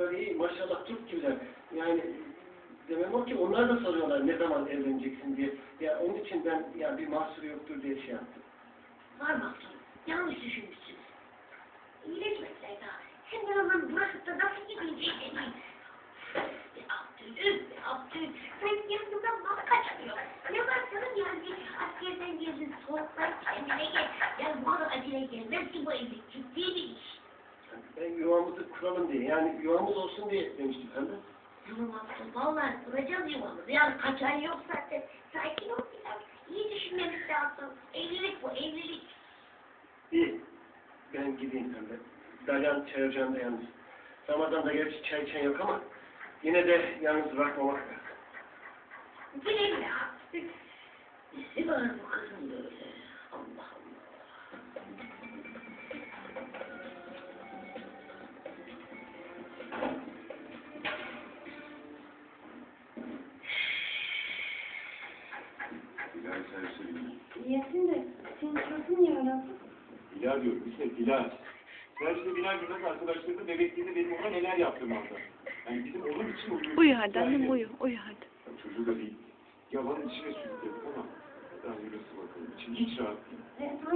Böyle maşallah Türk gibiler. Yani demem o ki onlar da soruyorlar ne zaman evleneceksin diye. Ya onun için ben ya bir mahsur yoktur diye şey yaptım. Var mahsur. Yanlış düşünmüşsünüz. İyileşmekler daha. Hem de hemen bırakıp da nasıl gidecek demeyin. Be Abdül, be Abdül. Sen yanından bana. Ne var yani askerden geldin soğuklar kendine gel. Yani bu kadar acele gelmez ki bu evlilik. Ciddi bir iş. Yani ben yuvamızı kuralım diye. Yani yuvamız olsun diye demiştim efendim. Abdül, vallahi kuracağız yuvamızı. Yani kaçan yok zaten. Sakin ol biraz. İyi düşünmemiz lazım. Evlilik bu, evlilik. İyi. Ben gideyim pembe. Dalyan çay ocağında yalnız. Ramazan'da gerçi çay içen yok ama yine de yalnız bırakmamak lazım. Abdül. Ne var bu Bilal servise biniyor. Yesin de senin suratın niye öyle? Bilal diyorum işte Bilal. Serviste Bilal biraz arkadaşlarının bebekliğinde benim ona neler yaptım orada. Yani bizim onun için uyuyor. Uyu hadi annem uyu. Uyu hadi. Çocuğu da değil. Yalanın içine sürükledik ama. Daha yürüsü bakalım. İçim hiç rahat değil. E,